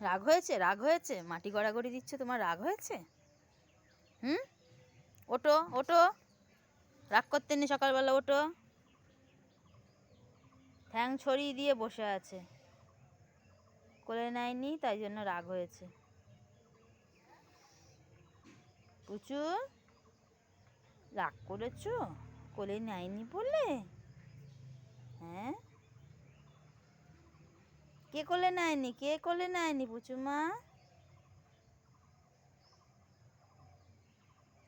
রাগ হয়েছে? রাগ হয়েছে? মাটি গড়াগড়ি দিচ্ছে, তোমার রাগ হয়েছে? হুম? ওটো ওটো রাগ করতে নি সকালবেলা ওটো ঠ্যাং ছড়িয়ে দিয়ে বসে আছে। কোলে নেয়নি, তাই জন্য রাগ হয়েছে। পুচু, রাগ করেছ? কোলে নেয়নি বলে? হ্যাঁ? কে কোলে নেয়নি? কে কোলে নেয়নি পুচুমা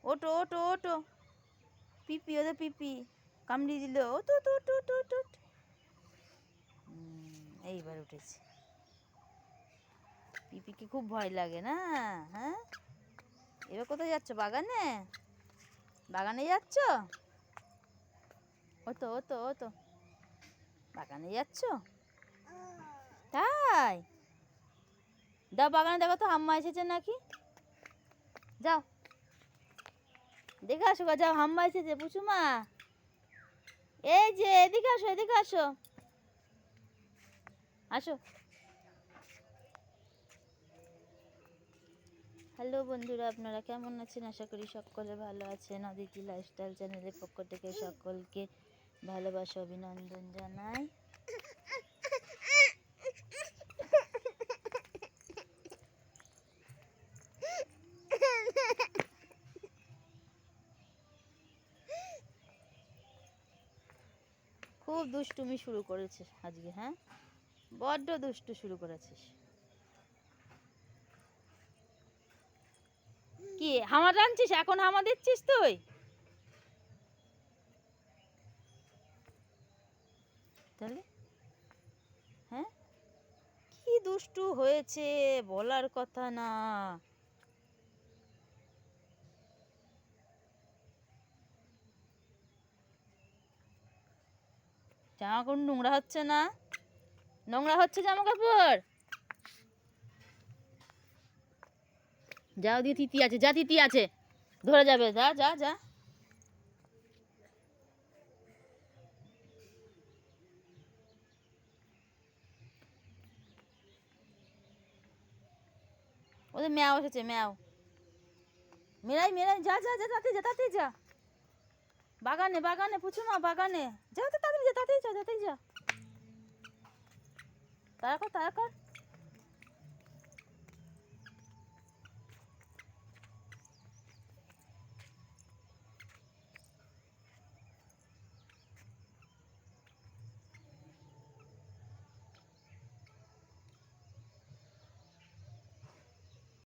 ওটো ওটো ওটো পিপি, ওদের পিপি। কামড়িয়ে দিল। ও তো তো তো তো তো এইবার উঠেছে। পিপিকে খুব ভয় লাগে না? হ্যাঁ? এবার কোথায় যাচ্ছ? বাগানে? বাগানে যাচ্ছ? ও তো ও তো ও তো বাগানে যাচ্ছ? তাই? দাও বাগানে দেখো তো হাম্মা এসেছে নাকি? যাও। দেখে আসো গা, যাও হাম্মা এসেছে পুচুমা এই যে এদিকে আসো এদিকে আসো। আসো। হ্যালো বন্ধুরা আপনারা কেমন আছেন? আশা করি সকলে ভালো আছেন। অদিতি লাইফস্টাইল চ্যানেলের পক্ষ থেকে সকলকে ভালোবাসা অভিনন্দন জানাই। খুব দুষ্টুমি শুরু করেছিস আজকে হ্যাঁ? বড্ড দুষ্টু শুরু করেছিস। কি হামা টানছিস এখন হামা দিচ্ছিস তুই? তাহলে? হ্যাঁ? কি দুষ্টু হয়েছে বলার কথা না। জামা কাপড় নোংরা হচ্ছে না? নোংরা হচ্ছে জামা কাপড় যাও দিয়ে তিতি আছে, যা তিতি আছে। ধরে যাবে, যা যা যা। ওদের ম্যাও এসেছে, ম্যাও। মেরাই মেরাই যা যা যা, তাতে যা তাতে যা। বাগানে বাগানে পুচুমা বাগানে। যাও তো তাড়াতাড়ি যা তাড়াতাড়ি যা তাড়াতাড়ি যা তারা কর তারা কর।